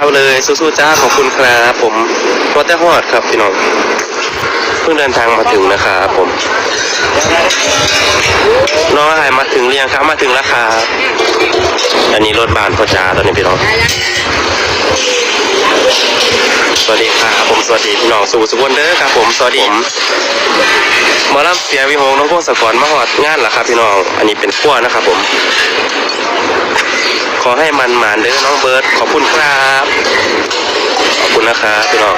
เอาเลยสู้ๆจ้าขอบคุณครับผมวัดแต่ฮอดครับพี่น้องเพิ่งเดินทางมาถึงนะครับผม น้องอายมาถึงเรียงครับมาถึงแล้วครับอันนี้รถบานพ่อจ้าตอนนี้พี่น้องสวัสดีครับผมสวัสดีพี่น้องสู่สุวรรณเด้อครับ ผมสวัสดีผมหมารับเสียวิหงน้องพวกสกรมาหอดงานล่ะครับพี่น้อง อันนี้เป็นขั้วนะครับผม อให้มันหมานเด้อน้องเบิร์ดขอบคุณครับ ขอบคุณนะครับพี่น้อง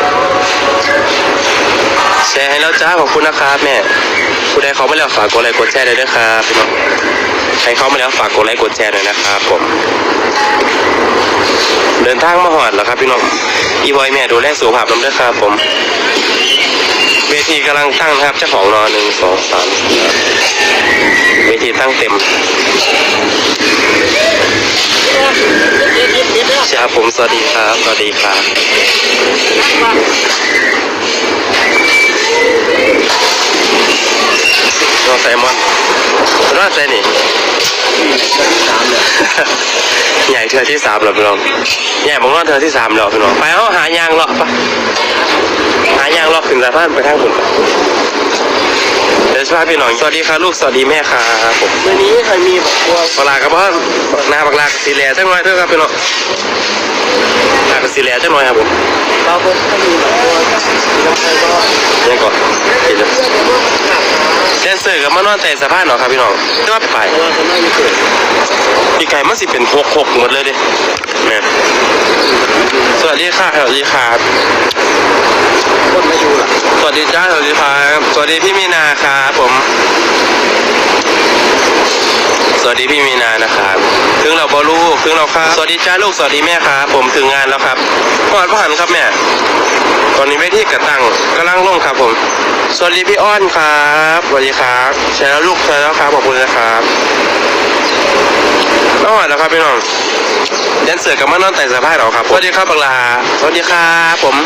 แชร์ให้แล้วจ้าขอบคุณนะครับแม่ผู้ใดเขาไม่แล้วฝากกดไลค์กดแชร์เลยด้วยครับพี่น้องใครเขาไม่แล้วฝากกดไลค์กดแชร์เลยนะครับผมเดินทางมาหอดแล้วครับพี่น้องอีบอยแม่ดูแลสุขภาพน้ำด้อครับผม เวทีกำลังตั้งนะครับเจ้าของรอหนึ่งสองสามเวทีตั้งเต็ม ครับผมสวัสดีครับสวัสดีครับน้องไซมอนน้องไซนี่ใหญ่เธอที่สามเหรอพี่น้องใหญ่ผมว่าเธอที่สามเหรอพี่น้องไปเอาหายางเลาะปะหายางเลาะขึ้นสะพานไปทางคุณเดี๋ ยวสวัสดีพี่น้องสวัสดีครับลูกสวัสดีแม่ครับผมวันนี้ใครมีแบบตัวปลากับพ่อหน้าบักลากสีแหล่จังหน่อยเด้อครับพี่น้องลากสีแหล่จังหน่อยครับผมเราก็ถ้ามีแบบตัวเราใครก็ยังก่อนเห็นเลยแดนเซอร์กับมานอนแต่สะพานเนาะครับพี่น้องแต่ว่าไปเพราะว่าเขาไม่มีเกิดพี่ไก่มันสิเป็นหกหกหมดเลยดิแม่สวัสดีค่ะสวัสดีครับคนไม่อยู่หรอกสวัสดีจ้าสวัสดีครับสวัสดีพี่มีนาครับผม ส วัสดีพี่มีนานะครับถึงเราบอลูกถึงเราครับ สวัสดีจ้าลูกสวัสดีแม่ครับผมถึงงานแล้วครับกอนพ่อหันครับแม่ ตอนนี้เวทีกระตังกำลังลงครับผม สวัสดีพี่อ้อนครับสวัสดีครับใช่แล้วลูกใช่แล้วครับขอบคุณนะครับน้องหวานแล้วครับพี่น้องแดนเสือกับมานอนแต่สะพายเราครับสวัสดีครับบังลาสวัสดีครับผม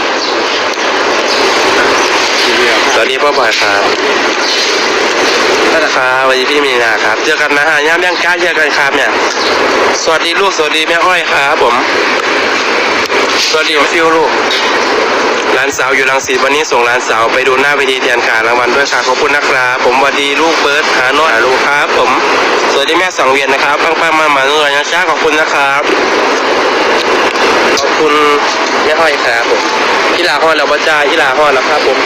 สวัสดีพ่อบอยครับ ครับสวัสดีพี่มีนาครับ เจอกันนะฮะย่ามย่างก้าเจอกันครับเนี่ย สวัสดีลูกสวัสดีแม่อ้อยครับผม สวัสดีฟิวลูกหลานสาวอยู่รังสีวันนี้ส่งหลานสาวไปดูหน้าเวทีแทนขารางวัลด้วยค่ะขอบคุณนะครับผมสวัสดีลูกเบิร์ดหาโน้อยหาลูกครับ ผม สวัสดีแม่สังเวียนนะครับปังปังมาหมาเนื้อนะจ้าขอบคุณนะครับขอบคุณแม่อ้อยครับผมอีลาฮอดแล้วบ่จ้าอีลาฮอดแล้วครับผม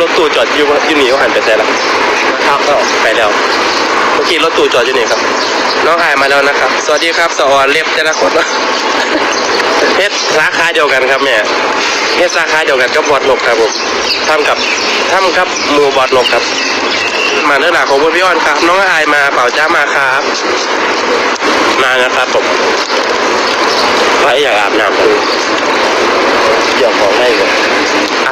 รถตู้จอดอยู่อยู่นี่เขาหันไปใส่ละครับก็ไปแล้วเมื่อกี้รถตู้จอดอยู่นี่ครับ น้องอายมาแล้วนะครับ สวัสดีครับสออนเล็บแต่ละคนนะเพชรสาขาเดียวกันครับแม่เพชรสาขาเดียวกันกับบอดนกครับผมทำกับทำกับหมูบอดนกครับ มาเนื้อหนาของคุณพี่อ้อนครับ น้องอายมาเป่าจ้ามาครับ มานะครับผมว่าอยากอาบน้ำกัน เดี๋ยวของไม่ก่อน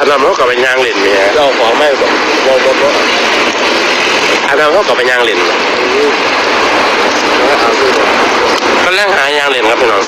อาบน้ำเขากับเป็นยางเหล่นเมียเราของไม่ก่อนเราก็ก็อาบน้ำเขากับเป็นยางเหล่นเอาด้วยก็แรงหายางเหล่นครับพี่น้อง